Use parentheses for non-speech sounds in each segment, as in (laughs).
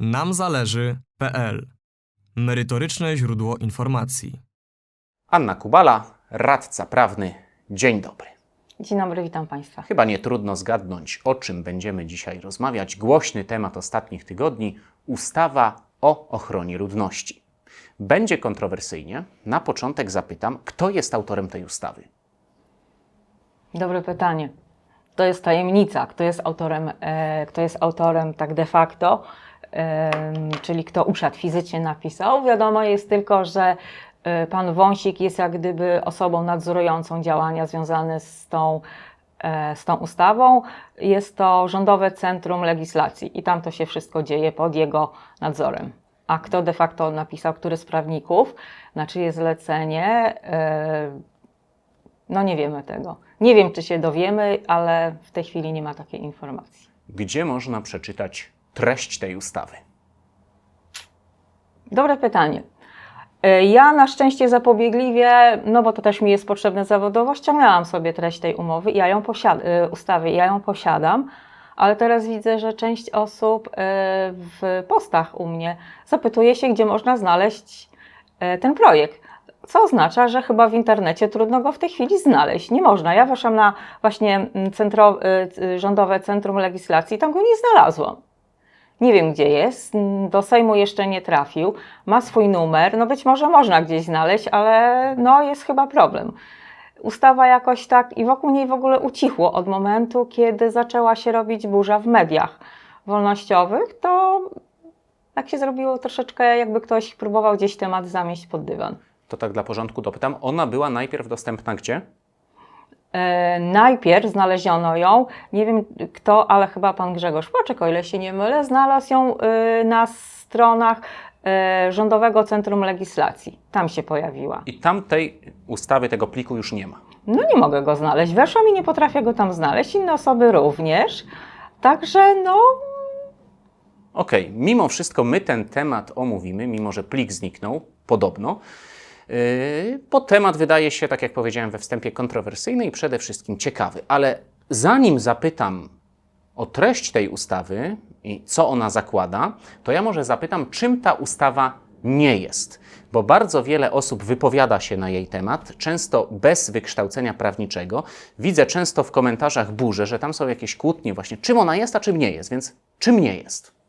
namzależy.pl Merytoryczne źródło informacji. Anna Kubala, radca prawny. Dzień dobry. Dzień dobry, witam Państwa. Chyba nie trudno zgadnąć, o czym będziemy dzisiaj rozmawiać. Głośny temat ostatnich tygodni ustawa o ochronie ludności. Będzie kontrowersyjnie. Na początek zapytam, kto jest autorem tej ustawy? Dobre pytanie. To jest tajemnica, kto jest autorem, e, kto jest autorem tak de facto, czyli kto uszedł fizycznie napisał. Wiadomo jest tylko, że e, pan Wąsik jest jak gdyby osobą nadzorującą działania związane z tą, e, z tą ustawą. Jest to Rządowe Centrum Legislacji i tam to się wszystko dzieje pod jego nadzorem. A kto de facto napisał, który z prawników, na czyje zlecenie, e, no nie wiemy tego. Nie wiem, czy się dowiemy, ale w tej chwili nie ma takiej informacji. Gdzie można przeczytać treść tej ustawy? Dobre pytanie. E, Ja na szczęście zapobiegliwie, no bo to też mi jest potrzebne zawodowo, ściągnęłam sobie treść tej umowy i ja ją posiadam, ustawy, i ja ją posiadam, ale teraz widzę, że część osób e, w postach u mnie zapytuje się, gdzie można znaleźć e, ten projekt. Co oznacza, że chyba w internecie trudno go w tej chwili znaleźć. Nie można. Ja weszłam na właśnie mm, centro, Rządowe Centrum Legislacji, tam go nie znalazłam. Nie wiem, gdzie jest. Do Sejmu jeszcze nie trafił. Ma swój numer. No być może można gdzieś znaleźć, ale no jest chyba problem. Ustawa jakoś tak i wokół niej w ogóle ucichło od momentu, kiedy zaczęła się robić burza w mediach wolnościowych, to tak się zrobiło troszeczkę, jakby ktoś próbował gdzieś temat zamieść pod dywan. To tak dla porządku dopytam. Ona była najpierw dostępna gdzie? E, najpierw znaleziono ją, nie wiem kto, ale chyba pan Grzegorz Płaczek, o ile się nie mylę, znalazł ją e, na stronach e, Rządowego Centrum Legislacji. Tam się pojawiła. I tam tej ustawy, tego pliku już nie ma. No nie mogę go znaleźć. Weszłam i nie potrafię go tam znaleźć. Inne osoby również. Także no, Okej, mimo wszystko my ten temat omówimy, mimo że plik zniknął, podobno. Yy, Bo temat wydaje się, tak jak powiedziałem we wstępie, kontrowersyjny i przede wszystkim ciekawy. Ale zanim zapytam o treść tej ustawy i co ona zakłada, to ja może zapytam, czym ta ustawa nie jest. Bo bardzo wiele osób wypowiada się na jej temat, często bez wykształcenia prawniczego. Widzę często w komentarzach burze, że tam są jakieś kłótnie właśnie, czym ona jest, a czym nie jest. Więc czym nie jest?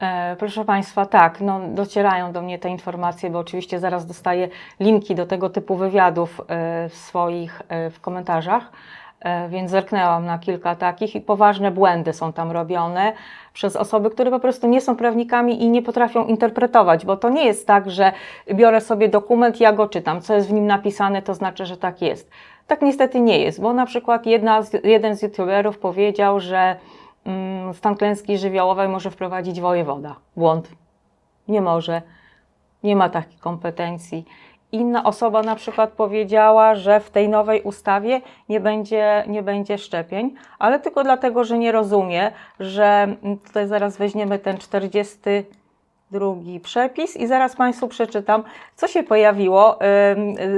E, Proszę Państwa, tak, no, docierają do mnie te informacje, bo oczywiście zaraz dostaję linki do tego typu wywiadów e, w swoich e, w komentarzach, e, więc zerknęłam na kilka takich i poważne błędy są tam robione przez osoby, które po prostu nie są prawnikami i nie potrafią interpretować, bo to nie jest tak, że biorę sobie dokument, ja go czytam, co jest w nim napisane, to znaczy, że tak jest. Tak niestety nie jest, bo na przykład jedna z, jeden z youtuberów powiedział, że stan klęski żywiołowej może wprowadzić wojewoda. Błąd. Nie może. Nie ma takich kompetencji. Inna osoba na przykład powiedziała, że w tej nowej ustawie nie będzie, nie będzie szczepień, ale tylko dlatego, że nie rozumie, że mm, tutaj zaraz weźmiemy ten 42 przepis i zaraz Państwu przeczytam, co się pojawiło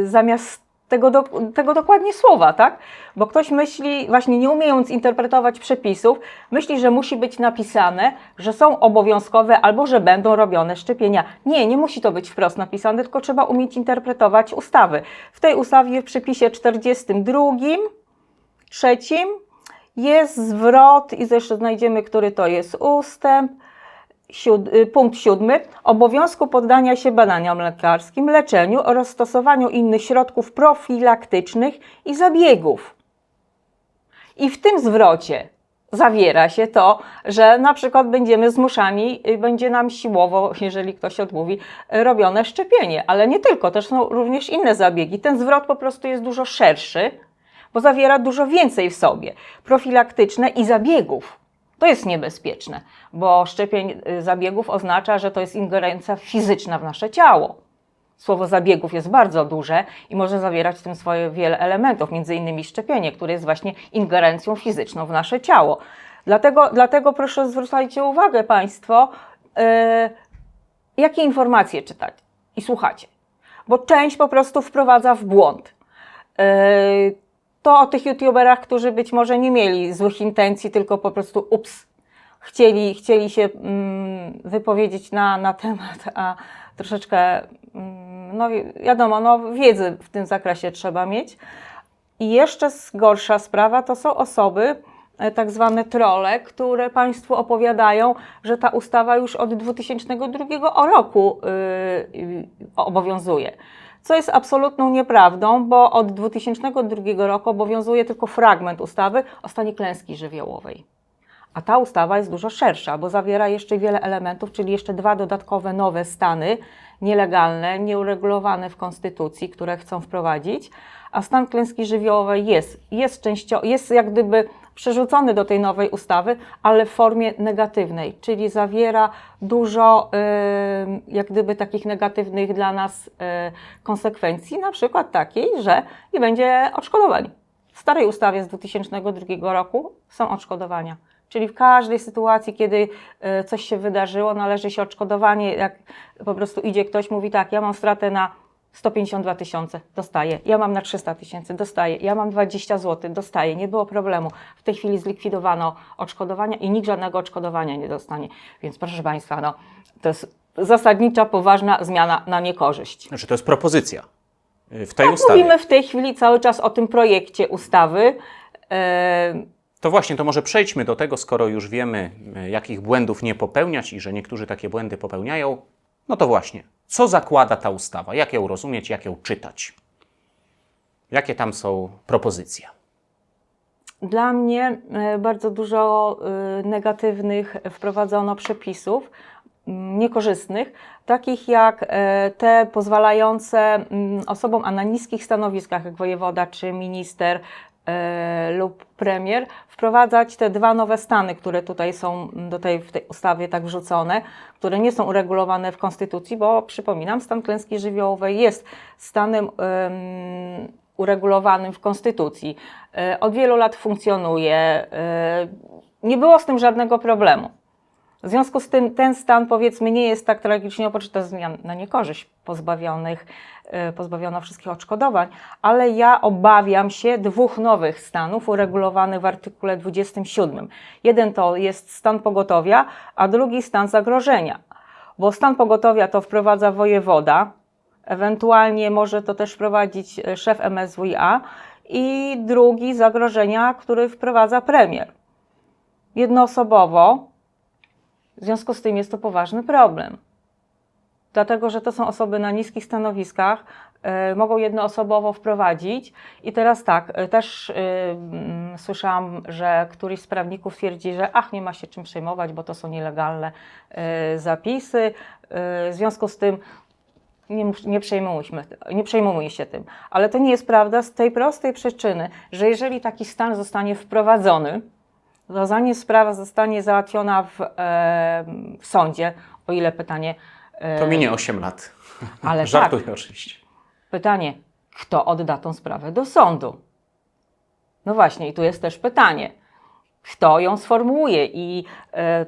zamiast tego, do, tego dokładnie słowa, tak? Bo ktoś myśli, właśnie nie umiejąc interpretować przepisów, myśli, że musi być napisane, że są obowiązkowe albo że będą robione szczepienia. Nie, nie musi to być wprost napisane, tylko trzeba umieć interpretować ustawy. W tej ustawie w przepisie 42, trzecim jest zwrot i zresztą znajdziemy, który to jest ustęp. Y, punkt siódmy. Obowiązku poddania się badaniom lekarskim, leczeniu oraz stosowaniu innych środków profilaktycznych i zabiegów. I w tym zwrocie zawiera się to, że na przykład będziemy zmuszani, y, będzie nam siłowo, jeżeli ktoś odmówi, robione szczepienie. Ale nie tylko, też są również inne zabiegi. Ten zwrot po prostu jest dużo szerszy, bo zawiera dużo więcej w sobie. Profilaktyczne i zabiegów. To jest niebezpieczne, bo szczepień y, zabiegów oznacza, że to jest ingerencja fizyczna w nasze ciało. Słowo zabiegów jest bardzo duże i może zawierać w tym swoje wiele elementów, między innymi szczepienie, które jest właśnie ingerencją fizyczną w nasze ciało. Dlatego, dlatego proszę zwracajcie uwagę Państwo, yy, jakie informacje czytać i słuchacie, bo część po prostu wprowadza w błąd. Yy, to o tych youtuberach, którzy być może nie mieli złych intencji, tylko po prostu ups, chcieli, chcieli się mm, wypowiedzieć na, na temat, a troszeczkę, mm, no wi- wiadomo, no, wiedzy w tym zakresie trzeba mieć. I jeszcze gorsza sprawa to są osoby, e, tak zwane trole, które Państwu opowiadają, że ta ustawa już od 2002 roku y, y, obowiązuje. Co jest absolutną nieprawdą, bo od 2002 roku obowiązuje tylko fragment ustawy o stanie klęski żywiołowej. A ta ustawa jest dużo szersza, bo zawiera jeszcze wiele elementów, czyli jeszcze dwa dodatkowe nowe stany nielegalne, nieuregulowane w Konstytucji, które chcą wprowadzić. A stan klęski żywiołowej jest, jest, częścio, jest jak gdyby przerzucony do tej nowej ustawy, ale w formie negatywnej, czyli zawiera dużo y, jak gdyby takich negatywnych dla nas y, konsekwencji, na przykład takiej, że nie będzie odszkodowań. W starej ustawie z 2002 roku są odszkodowania. Czyli w każdej sytuacji, kiedy e, coś się wydarzyło, należy się odszkodowanie. Jak po prostu idzie ktoś, mówi tak, ja mam stratę na 152 tysiące, dostaję. Ja mam na 300 tysięcy, dostaję. Ja mam 20 zł, dostaję. Nie było problemu. W tej chwili zlikwidowano odszkodowania i nikt żadnego odszkodowania nie dostanie. Więc proszę Państwa, no, to jest zasadnicza, poważna zmiana na niekorzyść. Znaczy, to jest propozycja y, w tej Tak, ustawie. mówimy w tej chwili cały czas o tym projekcie ustawy. E, To właśnie, to może przejdźmy do tego, skoro już wiemy, y, jakich błędów nie popełniać i że niektórzy takie błędy popełniają. No to właśnie, co zakłada ta ustawa? Jak ją rozumieć, jak ją czytać? Jakie tam są propozycje? Dla mnie e, bardzo dużo e, negatywnych wprowadzono przepisów, mm, niekorzystnych, takich jak e, te pozwalające mm, osobom, a na niskich stanowiskach, jak wojewoda czy minister lub premier, wprowadzać te dwa nowe stany, które tutaj są do tej, w tej ustawie tak wrzucone, które nie są uregulowane w Konstytucji, bo przypominam, stan klęski żywiołowej jest stanem em, uregulowanym w Konstytucji. E, Od wielu lat funkcjonuje. e, Nie było z tym żadnego problemu. W związku z tym ten stan powiedzmy nie jest tak tragicznie, oprócz tych zmian na niekorzyść pozbawionych, e, pozbawiono wszystkich odszkodowań, ale ja obawiam się dwóch nowych stanów uregulowanych w artykule 27. Jeden to jest stan pogotowia, a drugi stan zagrożenia. Bo stan pogotowia to wprowadza wojewoda, ewentualnie może to też wprowadzić e, szef MSWiA i drugi zagrożenia, który wprowadza premier. Jednoosobowo, w związku z tym jest to poważny problem. Dlatego, że to są osoby na niskich stanowiskach, e, mogą jednoosobowo wprowadzić. I teraz tak, e, też e, mm, słyszałam, że któryś z prawników twierdzi, że ach, nie ma się czym przejmować, bo to są nielegalne zapisy. W związku z tym nie, nie, przejmujmy, nie przejmujmy się tym. Ale to nie jest prawda z tej prostej przyczyny, że jeżeli taki stan zostanie wprowadzony, to zanim sprawa zostanie załatwiona w, e, w sądzie, o ile pytanie. e, To minie 8 lat. Ale (laughs) Żartuję tak, oczywiście. pytanie, kto odda tą sprawę do sądu? No właśnie, i tu jest też pytanie, kto ją sformułuje i e,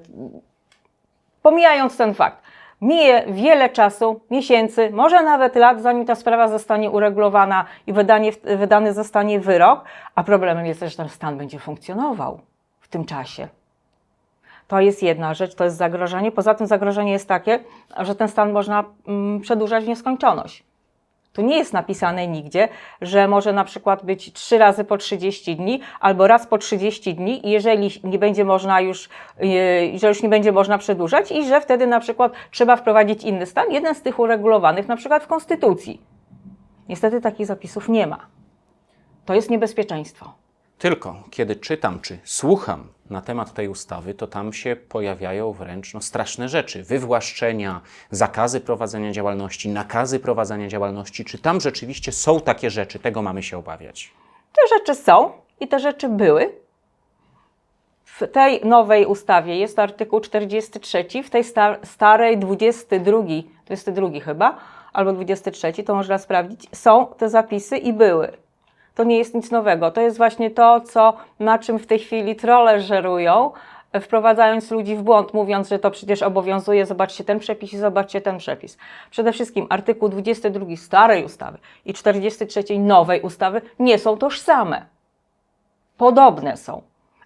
pomijając ten fakt, mije wiele czasu, miesięcy, może nawet lat, zanim ta sprawa zostanie uregulowana i wydanie, wydany zostanie wyrok, a problemem jest że ten stan będzie funkcjonował w tym czasie. To jest jedna rzecz, to jest zagrożenie. Poza tym zagrożenie jest takie, że ten stan można mm, przedłużać w nieskończoność. Tu nie jest napisane nigdzie, że może na przykład być trzy razy po 30 dni albo raz po 30 dni, jeżeli nie będzie można już, yy, że już nie będzie można przedłużać i że wtedy na przykład trzeba wprowadzić inny stan, jeden z tych uregulowanych na przykład w Konstytucji. Niestety takich zapisów nie ma. To jest niebezpieczeństwo. Tylko kiedy czytam czy słucham na temat tej ustawy, to tam się pojawiają wręcz no, straszne rzeczy. Wywłaszczenia, zakazy prowadzenia działalności, nakazy prowadzenia działalności. Czy tam rzeczywiście są takie rzeczy? Tego mamy się obawiać. Te rzeczy są i te rzeczy były. W tej nowej ustawie jest artykuł 43, w tej sta starej 22, 22 chyba, albo 23, to można sprawdzić, są te zapisy i były. To nie jest nic nowego. To jest właśnie to, co, na czym w tej chwili trolle żerują, wprowadzając ludzi w błąd, mówiąc, że to przecież obowiązuje, zobaczcie ten przepis i zobaczcie ten przepis. Przede wszystkim artykuł 22 starej ustawy i 43 nowej ustawy nie są tożsame. Podobne są,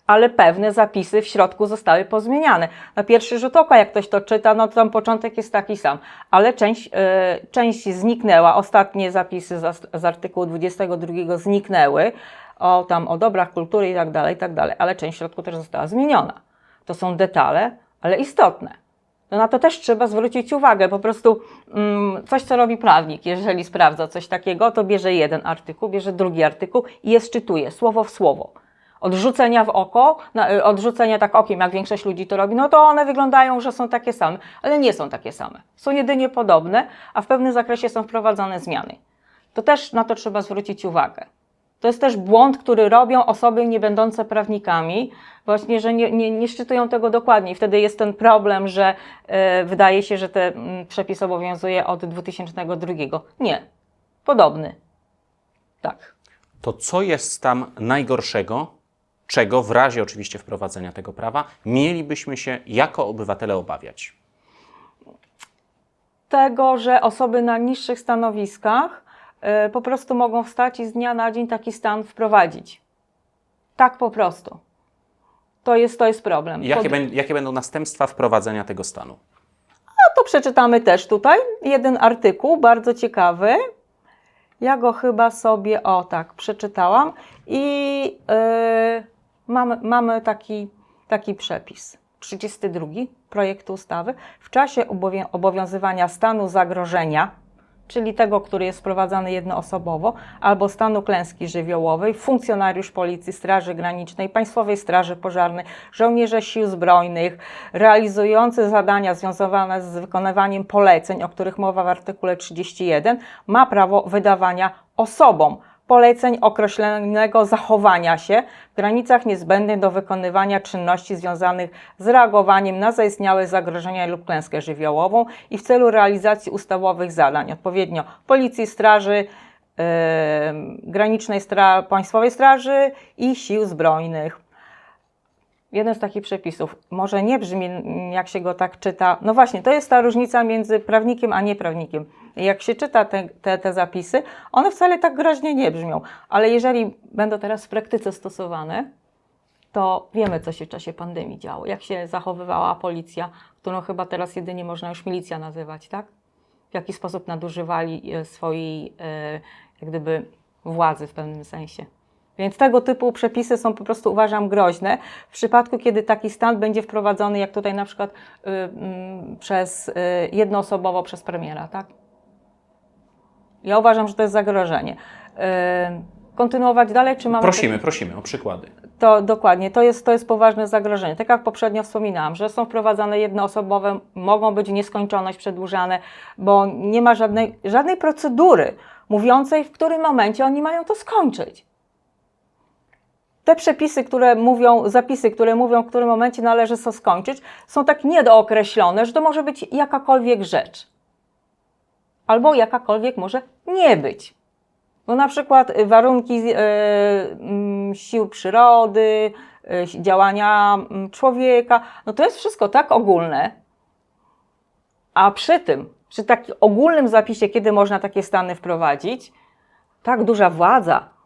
ale pewne zapisy w środku zostały pozmieniane. Na pierwszy rzut oka, jak ktoś to czyta, no to tam początek jest taki sam, ale część, e, część zniknęła. Ostatnie zapisy z, z artykułu 22 zniknęły, o tam o dobrach kultury i tak dalej, i tak dalej, ale część w środku też została zmieniona. To są detale, ale istotne. No na to też trzeba zwrócić uwagę. Po prostu mm, coś, co robi prawnik, jeżeli sprawdza coś takiego, to bierze jeden artykuł, bierze drugi artykuł i je szczytuje słowo w słowo. Odrzucenia w oko, y, odrzucenia tak okiem, jak większość ludzi to robi, no to one wyglądają, że są takie same, ale nie są takie same. Są jedynie podobne, a w pewnym zakresie są wprowadzone zmiany. To też na to trzeba zwrócić uwagę. To jest też błąd, który robią osoby nie będące prawnikami, właśnie, że nie, nie, nie szczytują tego dokładnie. I wtedy jest ten problem, że e, wydaje się, że ten mm, przepis obowiązuje od 2002. Nie, podobny. Tak. To co jest tam najgorszego, czego w razie oczywiście wprowadzenia tego prawa mielibyśmy się jako obywatele obawiać? Tego, że osoby na niższych stanowiskach e, po prostu mogą wstać i z dnia na dzień taki stan wprowadzić. Tak po prostu. To jest, to jest problem. Jakie, Pod- jakie będą następstwa wprowadzenia tego stanu? No to przeczytamy też tutaj jeden artykuł, bardzo ciekawy. Ja go chyba sobie, o tak, przeczytałam i yy, mamy, mamy taki, taki przepis. 32 projektu ustawy. W czasie obowią- obowiązywania stanu zagrożenia, czyli tego, który jest wprowadzany jednoosobowo, albo stanu klęski żywiołowej, funkcjonariusz Policji, Straży Granicznej, Państwowej Straży Pożarnej, żołnierze Sił Zbrojnych, realizujący zadania związane z wykonywaniem poleceń, o których mowa w artykule 31, ma prawo wydawania osobom poleceń określonego zachowania się w granicach niezbędnych do wykonywania czynności związanych z reagowaniem na zaistniałe zagrożenia lub klęskę żywiołową i w celu realizacji ustawowych zadań, odpowiednio Policji, Straży yy, Granicznej, Stra- Państwowej Straży i Sił Zbrojnych. Jeden z takich przepisów może nie brzmi, jak się go tak czyta. No właśnie, to jest ta różnica między prawnikiem a nieprawnikiem. Jak się czyta te, te, te zapisy, one wcale tak groźnie nie brzmią, ale jeżeli będą teraz w praktyce stosowane, to wiemy, co się w czasie pandemii działo, jak się zachowywała policja, którą chyba teraz jedynie można już milicja nazywać, tak? W jaki sposób nadużywali e, swojej, e, jak gdyby, władzy w pewnym sensie. Więc tego typu przepisy są po prostu uważam groźne w przypadku, kiedy taki stan będzie wprowadzony, jak tutaj na przykład y, mm, przez y, jednoosobowo przez premiera, tak? Ja uważam, że to jest zagrożenie. Y, kontynuować dalej, czy mamy. Prosimy, prosimy o przykłady. To dokładnie, to jest, to jest poważne zagrożenie. Tak jak poprzednio wspominałam, że są wprowadzane jednoosobowe, mogą być nieskończoność przedłużane, bo nie ma żadnej, żadnej procedury mówiącej, w którym momencie oni mają to skończyć. Te przepisy, które mówią, zapisy, które mówią, w którym momencie należy to skończyć, są tak niedookreślone, że to może być jakakolwiek rzecz. Albo jakakolwiek może nie być. No na przykład y, warunki y, mm, sił przyrody, y, działania mm, człowieka, no to jest wszystko tak ogólne. A przy tym, przy takim ogólnym zapisie, kiedy można takie stany wprowadzić, tak duża władza,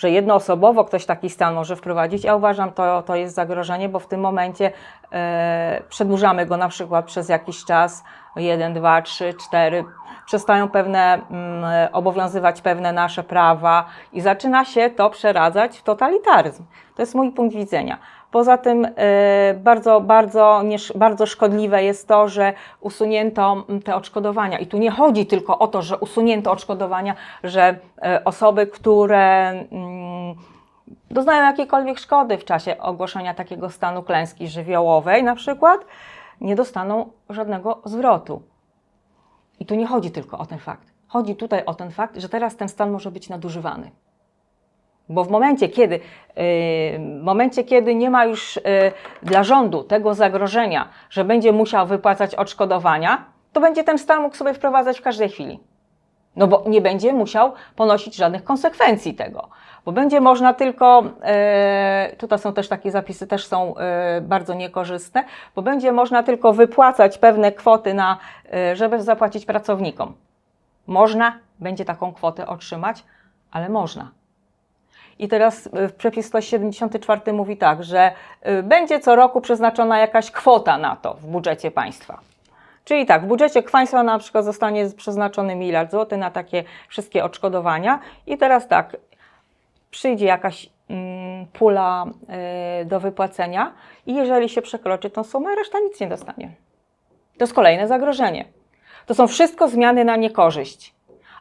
że jednoosobowo ktoś taki stan może wprowadzić, ja uważam, to, to jest zagrożenie, bo w tym momencie e, przedłużamy go na przykład przez jakiś czas, jeden, dwa, trzy, cztery, przestają pewne, mm, obowiązywać pewne nasze prawa i zaczyna się to przeradzać w totalitaryzm. To jest mój punkt widzenia. Poza tym e, bardzo, bardzo, bardzo szkodliwe jest to, że usunięto te odszkodowania. I tu nie chodzi tylko o to, że usunięto odszkodowania, że e, osoby, które mm, doznają jakiejkolwiek szkody w czasie ogłoszenia takiego stanu klęski żywiołowej, na przykład, nie dostaną żadnego zwrotu. I tu nie chodzi tylko o ten fakt. Chodzi tutaj o ten fakt, że teraz ten stan może być nadużywany. Bo w momencie, kiedy, yy, w momencie, kiedy nie ma już yy, dla rządu tego zagrożenia, że będzie musiał wypłacać odszkodowania, to będzie ten stan mógł sobie wprowadzać w każdej chwili. No bo nie będzie musiał ponosić żadnych konsekwencji tego. Bo będzie można tylko, yy, tutaj są też takie zapisy, też są bardzo niekorzystne, bo będzie można tylko wypłacać pewne kwoty, na, żeby zapłacić pracownikom. Można będzie taką kwotę otrzymać, ale można. I teraz y, przepis 174 mówi tak, że y, będzie co roku przeznaczona jakaś kwota na to w budżecie państwa. Czyli tak, w budżecie państwa na przykład zostanie przeznaczony miliard złotych na takie wszystkie odszkodowania i teraz tak, przyjdzie jakaś mm, pula y, do wypłacenia i jeżeli się przekroczy tą sumę, reszta nic nie dostanie. To jest kolejne zagrożenie. To są wszystko zmiany na niekorzyść.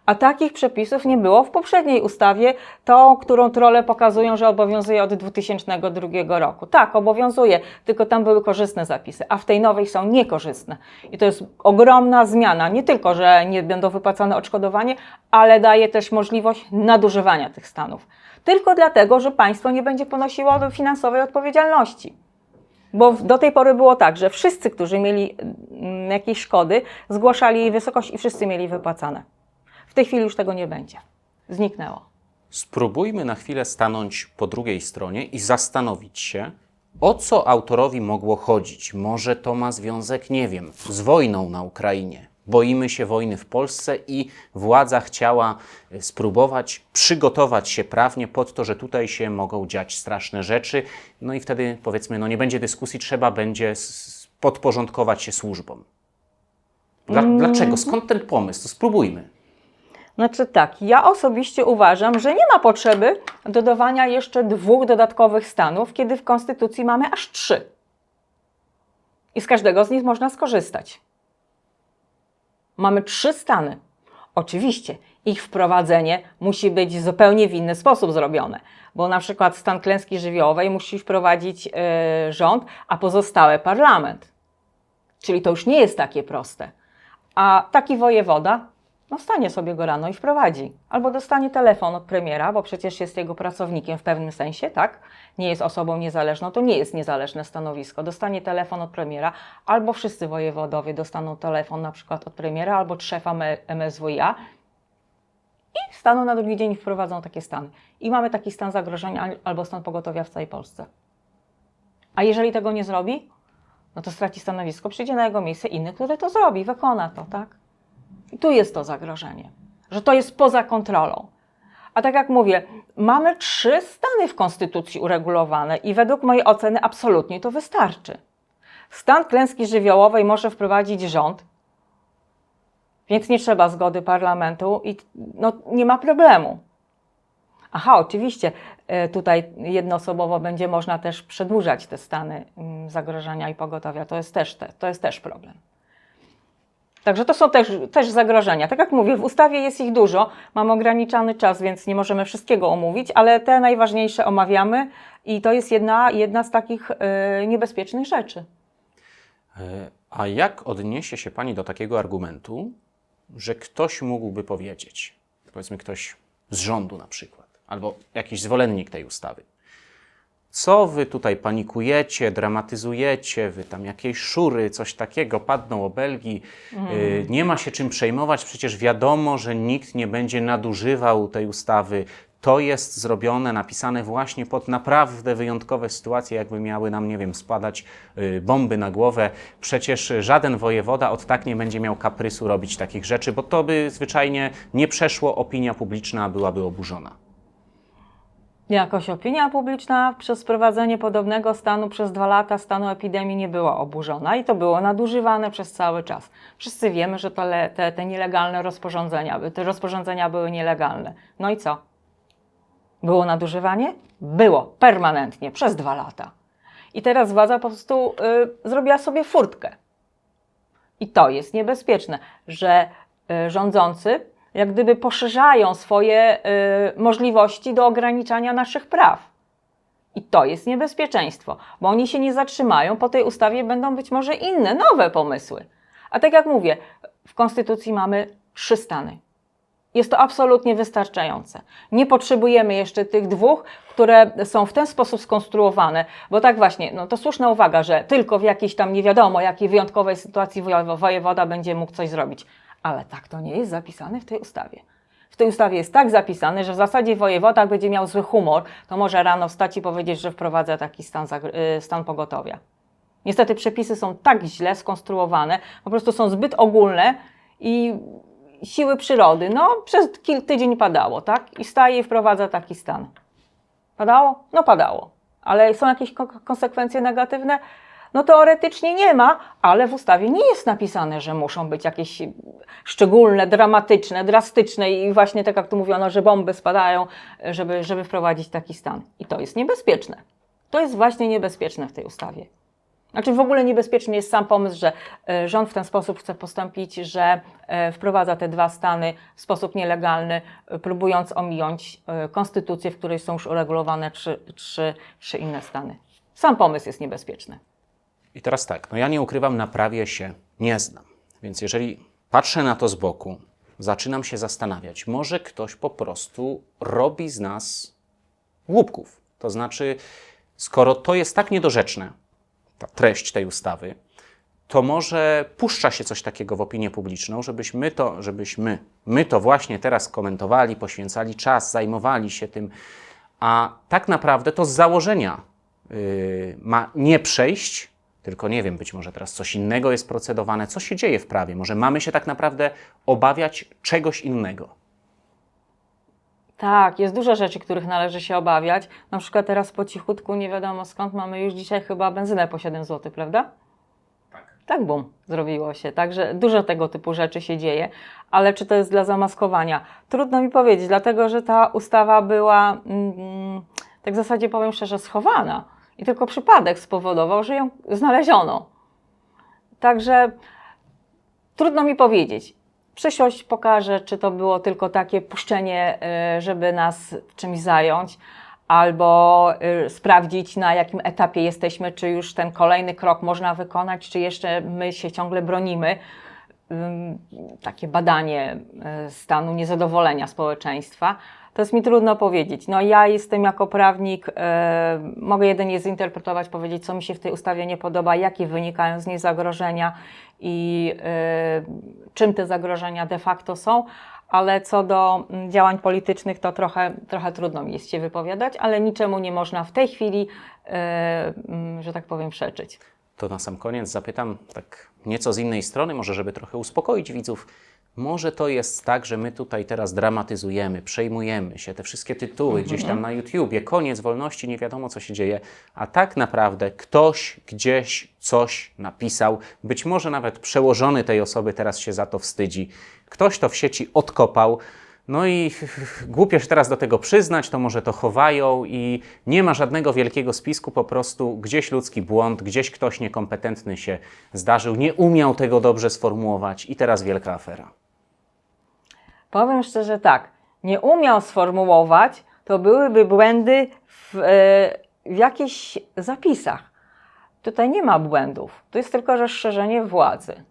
A takich przepisów nie było w poprzedniej ustawie, tą, którą trole pokazują, że obowiązuje od 2002 roku. Tak, obowiązuje, tylko tam były korzystne zapisy, a w tej nowej są niekorzystne. I to jest ogromna zmiana. Nie tylko, że nie będą wypłacane odszkodowanie, ale daje też możliwość nadużywania tych stanów. Tylko dlatego, że państwo nie będzie ponosiło finansowej odpowiedzialności. Bo do tej pory było tak, że wszyscy, którzy mieli mm, jakieś szkody, zgłaszali wysokość i wszyscy mieli wypłacane. W tej chwili już tego nie będzie. Zniknęło. Spróbujmy na chwilę stanąć po drugiej stronie i zastanowić się, o co autorowi mogło chodzić. Może to ma związek, nie wiem, z wojną na Ukrainie. Boimy się wojny w Polsce i władza chciała y, spróbować przygotować się prawnie pod to, że tutaj się mogą dziać straszne rzeczy. No i wtedy powiedzmy, no nie będzie dyskusji, trzeba będzie podporządkować się służbom. Dla, Dlaczego? Skąd ten pomysł? To spróbujmy. Znaczy tak, ja osobiście uważam, że nie ma potrzeby dodawania jeszcze dwóch dodatkowych stanów, kiedy w Konstytucji mamy aż trzy. I z każdego z nich można skorzystać. Mamy trzy stany. Oczywiście ich wprowadzenie musi być zupełnie w inny sposób zrobione, bo na przykład stan klęski żywiołowej musi wprowadzić e, rząd, a pozostałe parlament. Czyli to już nie jest takie proste. A taki wojewoda no stanie sobie go rano i wprowadzi. Albo dostanie telefon od premiera, bo przecież jest jego pracownikiem w pewnym sensie, tak? Nie jest osobą niezależną, to nie jest niezależne stanowisko. Dostanie telefon od premiera, albo wszyscy wojewodowie dostaną telefon na przykład od premiera, albo od szefa M- MSWiA i staną na drugi dzień i wprowadzą takie stany. I mamy taki stan zagrożenia al- albo stan pogotowia w całej Polsce. A jeżeli tego nie zrobi, no to straci stanowisko, przyjdzie na jego miejsce inny, który to zrobi, wykona to, tak? Tu jest to zagrożenie, że to jest poza kontrolą. A tak jak mówię, mamy trzy stany w Konstytucji uregulowane i według mojej oceny absolutnie to wystarczy. Stan klęski żywiołowej może wprowadzić rząd, więc nie trzeba zgody parlamentu i no, nie ma problemu. Aha, oczywiście, e, tutaj jednoosobowo będzie można też przedłużać te stany mm, zagrożenia i pogotowia. To jest też, te, to jest też problem. Także to są też, też zagrożenia. Tak jak mówię, w ustawie jest ich dużo, mam ograniczony czas, więc nie możemy wszystkiego omówić, ale te najważniejsze omawiamy i to jest jedna, jedna z takich e, niebezpiecznych rzeczy. E, A jak odniesie się Pani do takiego argumentu, że ktoś mógłby powiedzieć, powiedzmy ktoś z rządu na przykład, albo jakiś zwolennik tej ustawy, co wy tutaj panikujecie, dramatyzujecie, wy tam jakieś szury, coś takiego, padną obelgi, y, nie ma się czym przejmować, przecież wiadomo, że nikt nie będzie nadużywał tej ustawy. To jest zrobione, napisane właśnie pod naprawdę wyjątkowe sytuacje, jakby miały nam, nie wiem, spadać y, bomby na głowę. Przecież żaden wojewoda od tak nie będzie miał kaprysu robić takich rzeczy, bo to by zwyczajnie nie przeszło, opinia publiczna byłaby oburzona. Jakoś opinia publiczna przez wprowadzenie podobnego stanu przez dwa lata stanu epidemii nie była oburzona i to było nadużywane przez cały czas. Wszyscy wiemy, że le, te, te nielegalne rozporządzenia, te rozporządzenia były nielegalne. No i co? Było nadużywanie? Było, permanentnie, przez dwa lata. I teraz władza po prostu y, zrobiła sobie furtkę. I to jest niebezpieczne, że y, rządzący jak gdyby poszerzają swoje y, możliwości do ograniczania naszych praw. I to jest niebezpieczeństwo, bo oni się nie zatrzymają. Po tej ustawie będą być może inne, nowe pomysły. A tak jak mówię, w Konstytucji mamy trzy stany. Jest to absolutnie wystarczające. Nie potrzebujemy jeszcze tych dwóch, które są w ten sposób skonstruowane, bo tak właśnie, no to słuszna uwaga, że tylko w jakiejś tam nie wiadomo jakiej wyjątkowej sytuacji wojewo- wojewoda będzie mógł coś zrobić. Ale tak to nie jest zapisane w tej ustawie. W tej ustawie jest tak zapisane, że w zasadzie wojewoda będzie miał zły humor, to może rano wstać i powiedzieć, że wprowadza taki stan, y, stan pogotowia. Niestety przepisy są tak źle skonstruowane, po prostu są zbyt ogólne i siły przyrody. No, przez kil- tydzień padało, tak? I staje i wprowadza taki stan. Padało? No padało. Ale są jakieś ko- konsekwencje negatywne? No teoretycznie nie ma, ale w ustawie nie jest napisane, że muszą być jakieś szczególne, dramatyczne, drastyczne i właśnie tak jak tu mówiono, że bomby spadają, żeby, żeby wprowadzić taki stan. I to jest niebezpieczne. To jest właśnie niebezpieczne w tej ustawie. Znaczy w ogóle niebezpieczny jest sam pomysł, że e, rząd w ten sposób chce postąpić, że e, wprowadza te dwa stany w sposób nielegalny, e, próbując ominąć konstytucję, w której są już uregulowane trzy, trzy, trzy inne stany. Sam pomysł jest niebezpieczny. I teraz tak, no ja nie ukrywam, na prawie się nie znam. Więc jeżeli patrzę na to z boku, zaczynam się zastanawiać, może ktoś po prostu robi z nas głupków. To znaczy, skoro to jest tak niedorzeczne, ta treść tej ustawy, to może puszcza się coś takiego w opinię publiczną, żebyśmy to, żebyśmy my to właśnie teraz komentowali, poświęcali czas, zajmowali się tym, a tak naprawdę to z założenia yy, ma nie przejść, tylko nie wiem, być może teraz coś innego jest procedowane, co się dzieje w prawie. Może mamy się tak naprawdę obawiać czegoś innego. Tak, jest dużo rzeczy, których należy się obawiać. Na przykład teraz po cichutku, nie wiadomo skąd, mamy już dzisiaj chyba benzynę po 7 zł, prawda? Tak. Tak, bum, zrobiło się. Także dużo tego typu rzeczy się dzieje, ale czy to jest dla zamaskowania? Trudno mi powiedzieć, dlatego że ta ustawa była, mm, tak w zasadzie powiem szczerze, schowana i tylko przypadek spowodował, że ją znaleziono. Także trudno mi powiedzieć. Przyszłość pokaże, czy to było tylko takie puszczenie, y, żeby nas czymś zająć, albo y, sprawdzić, na jakim etapie jesteśmy, czy już ten kolejny krok można wykonać, czy jeszcze my się ciągle bronimy. Takie badanie y, stanu niezadowolenia społeczeństwa. To jest mi trudno powiedzieć. No ja jestem jako prawnik, y, mogę jedynie zinterpretować, powiedzieć, co mi się w tej ustawie nie podoba, jakie wynikają z niej zagrożenia i y, czym te zagrożenia de facto są, ale co do mm, działań politycznych, to trochę, trochę trudno mi jest się wypowiadać, ale niczemu nie można w tej chwili, y, mm, że tak powiem, przeczyć. To na sam koniec zapytam tak nieco z innej strony, może żeby trochę uspokoić widzów. Może to jest tak, że my tutaj teraz dramatyzujemy, przejmujemy się, te wszystkie tytuły gdzieś tam na YouTubie, koniec wolności, nie wiadomo co się dzieje, a tak naprawdę ktoś gdzieś coś napisał, być może nawet przełożony tej osoby teraz się za to wstydzi. Ktoś to w sieci odkopał, no i głupio się teraz do tego przyznać, to może to chowają i nie ma żadnego wielkiego spisku, po prostu gdzieś ludzki błąd, gdzieś ktoś niekompetentny się zdarzył, nie umiał tego dobrze sformułować i teraz wielka afera. Powiem szczerze tak, nie umiał sformułować, to byłyby błędy w, e, w jakichś zapisach. Tutaj nie ma błędów, to jest tylko rozszerzenie władzy.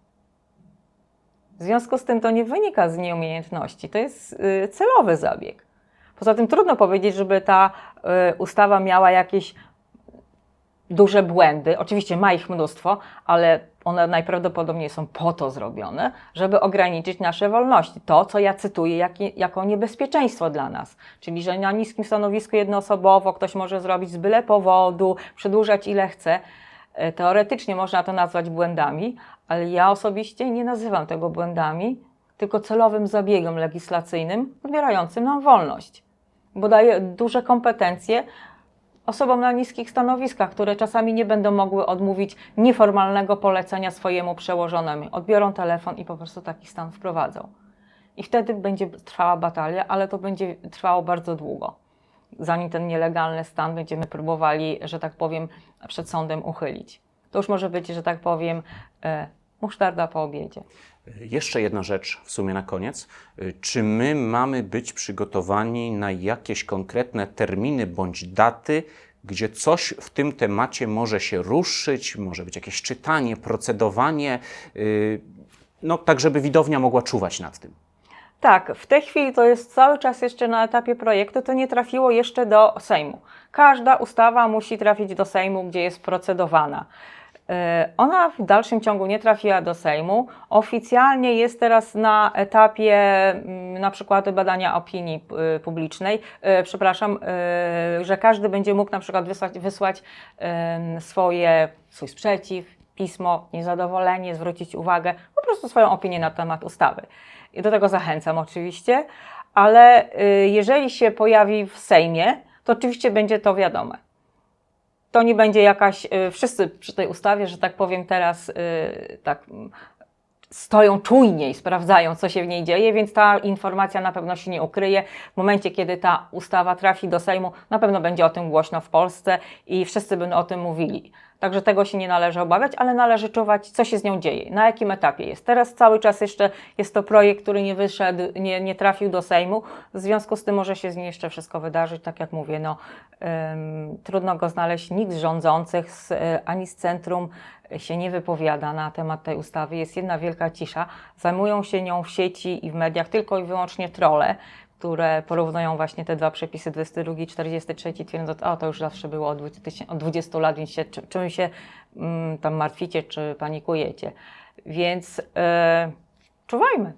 W związku z tym to nie wynika z nieumiejętności, to jest y, celowy zabieg. Poza tym trudno powiedzieć, żeby ta y, ustawa miała jakieś duże błędy. Oczywiście ma ich mnóstwo, ale one najprawdopodobniej są po to zrobione, żeby ograniczyć nasze wolności. To, co ja cytuję jak, jako niebezpieczeństwo dla nas. Czyli, że na niskim stanowisku jednoosobowo ktoś może zrobić z byle powodu, przedłużać ile chce. E, Teoretycznie można to nazwać błędami, ale ja osobiście nie nazywam tego błędami, tylko celowym zabiegiem legislacyjnym odbierającym nam wolność, bo daje duże kompetencje osobom na niskich stanowiskach, które czasami nie będą mogły odmówić nieformalnego polecenia swojemu przełożonemu. Odbiorą telefon i po prostu taki stan wprowadzą. I wtedy będzie trwała batalia, ale to będzie trwało bardzo długo. Zanim ten nielegalny stan będziemy próbowali, że tak powiem, przed sądem uchylić. To już może być, że tak powiem, e, musztarda po obiedzie. Jeszcze jedna rzecz w sumie na koniec. Czy my mamy być przygotowani na jakieś konkretne terminy bądź daty, gdzie coś w tym temacie może się ruszyć, może być jakieś czytanie, procedowanie, yy, no tak, żeby widownia mogła czuwać nad tym? Tak, w tej chwili to jest cały czas jeszcze na etapie projektu, to nie trafiło jeszcze do Sejmu. Każda ustawa musi trafić do Sejmu, gdzie jest procedowana. E, Ona w dalszym ciągu nie trafiła do Sejmu. Oficjalnie jest teraz na etapie mm, na przykład badania opinii y, publicznej. E, Przepraszam, e, że każdy będzie mógł na przykład wysłać, wysłać swoje, swój sprzeciw, pismo, niezadowolenie, zwrócić uwagę, po prostu swoją opinię na temat ustawy. I do tego zachęcam oczywiście, ale y, jeżeli się pojawi w Sejmie, to oczywiście będzie to wiadome. To nie będzie jakaś, y, wszyscy przy tej ustawie, że tak powiem teraz, y, tak stoją czujniej, sprawdzają, co się w niej dzieje, więc ta informacja na pewno się nie ukryje. W momencie, kiedy ta ustawa trafi do Sejmu, na pewno będzie o tym głośno w Polsce i wszyscy będą o tym mówili. Także tego się nie należy obawiać, ale należy czuwać, co się z nią dzieje, na jakim etapie jest. Teraz cały czas jeszcze jest to projekt, który nie wyszedł, nie, nie trafił do Sejmu. W związku z tym może się z nim jeszcze wszystko wydarzyć. Tak jak mówię, no, ym, trudno go znaleźć. Nikt z rządzących z, y, ani z centrum się nie wypowiada na temat tej ustawy. Jest jedna wielka cisza. Zajmują się nią w sieci i w mediach tylko i wyłącznie trole, które porównują właśnie te dwa przepisy, 22 i 43, twierdząc, o to już zawsze było od 20, tysię- od 20 lat, więc się, czy, czym się mm, tam martwicie, czy panikujecie. Więc e, czuwajmy.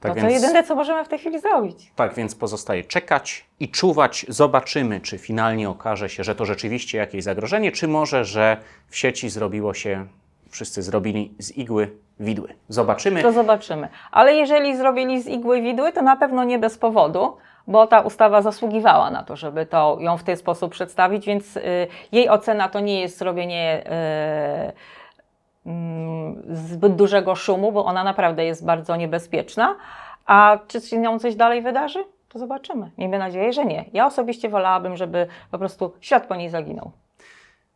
Tak to to jedyne, co możemy w tej chwili zrobić. Tak więc pozostaje czekać i czuwać. Zobaczymy, czy finalnie okaże się, że to rzeczywiście jakieś zagrożenie, czy może, że w sieci zrobiło się, wszyscy zrobili z igły widły. Zobaczymy. To zobaczymy. Ale jeżeli zrobili z igły widły, to na pewno nie bez powodu, bo ta ustawa zasługiwała na to, żeby to ją w ten sposób przedstawić, więc y, jej ocena to nie jest zrobienie y, zbyt dużego szumu, bo ona naprawdę jest bardzo niebezpieczna. A czy się nią coś dalej wydarzy? To zobaczymy. Miejmy nadzieję, że nie. Ja osobiście wolałabym, żeby po prostu świat po niej zaginął.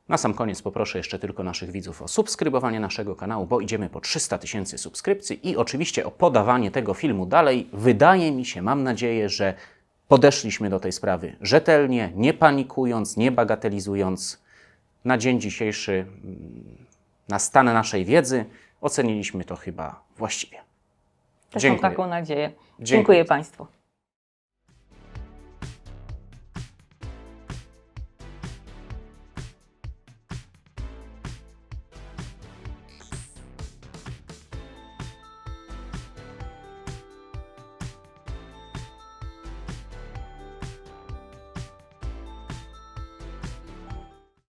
Na sam koniec poproszę jeszcze tylko naszych widzów o subskrybowanie naszego kanału, bo idziemy po 300 tysięcy subskrypcji i oczywiście o podawanie tego filmu dalej. Wydaje mi się, mam nadzieję, że podeszliśmy do tej sprawy rzetelnie, nie panikując, nie bagatelizując. Na dzień dzisiejszy, mm, na stan naszej wiedzy, oceniliśmy to chyba właściwie. Też Dziękuję. mam taką nadzieję. Dziękuję. Dziękuję Państwu.